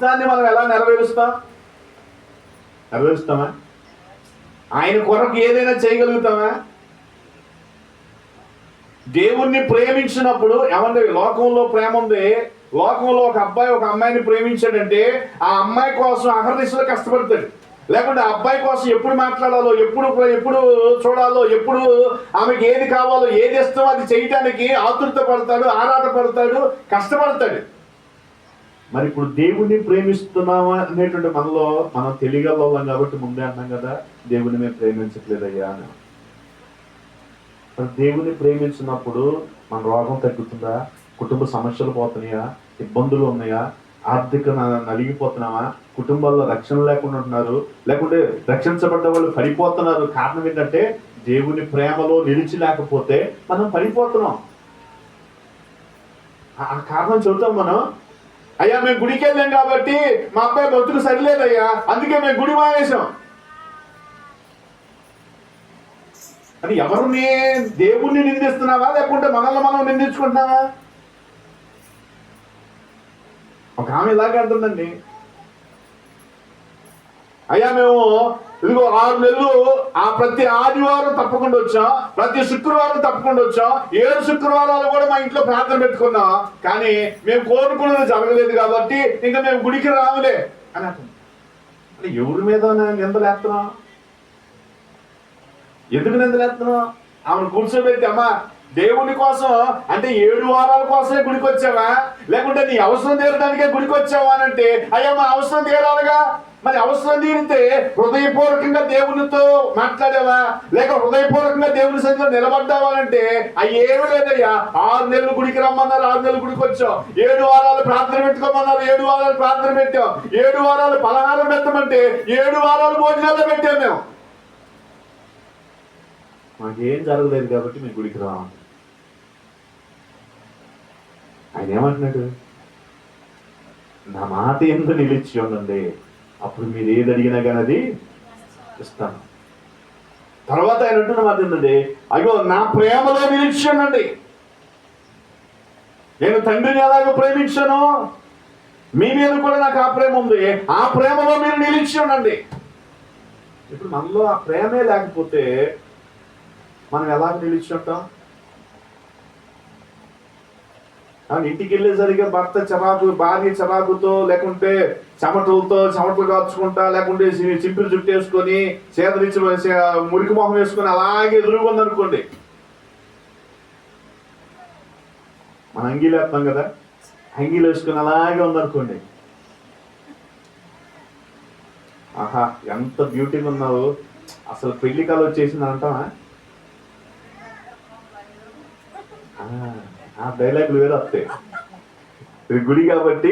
చిత్తాన్ని మనం ఎలా నెరవేరుస్తాం? నెరవేరుస్తామా? ఆయన కొరకు ఏదైనా చేయగలుగుతామా? దేవుణ్ణి ప్రేమించినప్పుడు ఏమంటే లోకంలో ప్రేమ ఉంది. లోకంలో ఒక అబ్బాయి ఒక అమ్మాయిని ప్రేమించాడంటే ఆ అమ్మాయి కోసం అహర్నిశలు కష్టపడతాడు. లేకుంటే ఆ అబ్బాయి కోసం ఎప్పుడు మాట్లాడాలో ఎప్పుడు ఎప్పుడు చూడాలో ఎప్పుడు ఆమెకి ఏది కావాలో ఏది ఇస్తామో అది చేయటానికి ఆతృత పడతాడు ఆరాట పడతాడు కష్టపడతాడు. మరి ఇప్పుడు దేవుణ్ణి ప్రేమిస్తున్నామా అనేటువంటి మనలో మనం తెలియగలం కాబట్టి ముందే అన్నాం కదా దేవుని మేము ప్రేమించట్లేదయ్యా అని. మరి దేవుని ప్రేమించినప్పుడు మన రోగం తగ్గుతుందా? కుటుంబ సమస్యలు పోతున్నాయా? ఇబ్బందులు ఉన్నాయా? ఆర్థిక నలిగిపోతున్నామా? కుటుంబాల్లో రక్షణ లేకుండా ఉంటున్నారు. లేకుంటే రక్షించబడ్డ వాళ్ళు పడిపోతున్నారు. కారణం ఏంటంటే దేవుని ప్రేమలో నిలిచి లేకపోతే మనం పడిపోతున్నాం. ఆ- ఆ కారణం చూద్దాం మనం. అయ్యా మేము గుడికి వెళ్ళాం కాబట్టి మా అబ్బాయి బతుకు సరిలేదయ్యా. అందుకే మేము గుడి మానేసాం అని ఎవరిని దేవుణ్ణి నిందిస్తున్నావా? లేకుంటే మనల్ని మనం నిందించుకుంటున్నావా? ఒక ఆమె ఇలాగే అంటుందండి. అయ్యా మేము ఇదిగో ఆరు నెలలు ఆ ప్రతి ఆదివారం తప్పకుండా వచ్చాం ప్రతి శుక్రవారం తప్పకుండా వచ్చాం ఏడు శుక్రవారాలు కూడా మా ఇంట్లో ప్రార్థన పెట్టుకున్నాం కానీ మేము కోరుకున్నది జరగలేదు కాబట్టి ఇంకా మేము గుడికి రావులే అని అంటే ఎవరి మీద నిందలేస్తున్నా ఎందుకు నిందలేస్తున్నా ఆమెను కూర్చోబెట్టి అమ్మా దేవుని కోసం అంటే ఏడు వారాల కోసమే గుడికి వచ్చావా లేకుంటే నీ అవసరం తీరడానికే గుడికి వచ్చావా అని అంటే అయ్యా మా అవసరం తీరాలిగా. మరి అవసరం తీరితే హృదయపూర్వకంగా దేవునితో మాట్లాడావా? లేక హృదయపూర్వకంగా దేవుని సన్నిధిలో నిలబడ్డావా అంటే అవి లేదయ్యా ఆరు నెలలు గుడికి రమ్మన్నారు ఆరు నెలలు గుడికి వచ్చాం. ఏడు వారాలు ప్రార్థన పెట్టుకోమన్నారు ఏడు వారాలు ప్రార్థన పెట్టాం. ఏడు వారాలు పలహారం పెట్టమంటే ఏడు వారాలు భోజనాలు పెట్టాం మేము. మాకేం జరగలేదు కాబట్టి మేము గుడికి రావాలి ఆయన ఏమంటున్నాడు? నా మాట ఎందుకు నిలిచి ఉండండి? అప్పుడు మీరు ఏది అడిగినా కానీ అది ఇస్తాను. తర్వాత ఆయన అంటున్న మాట ఏంటంటే అయ్యో నా ప్రేమలో నిలిచి ఉండండి నేను తండ్రిని ఎలాగో ప్రేమించాను మీ మీద కూడా నాకు ఆ ప్రేమ ఉంది. ఆ ప్రేమలో మీరు నిలిచి ఇప్పుడు మనలో ఆ ప్రేమే లేకపోతే మనం ఎలా నిలిచి ఉంటాం? అవును, ఇంటికి వెళ్ళేసరికి భర్త చరాకు భార్య చరాకుతో లేకుంటే చెమటలతో చెమటలు కాచుకుంటా లేకుంటే చింపిలు చుట్టేసుకొని జుట్టు వేసుకొని మురికి మొహం వేసుకొని అలాగే ఎదురుగుంది అనుకోండి. మన అంగీలు వేస్తాం కదా అంగీలు వేసుకొని అలాగే ఉందనుకోండి ఆహా ఎంత బ్యూటీగా ఉన్నావు. అసలు పెళ్ళి కాలు వచ్చేసింది అంటావా ఆ, ఆ డైలాగులు వేరే వస్తాయి. ఇది గుడి కాబట్టి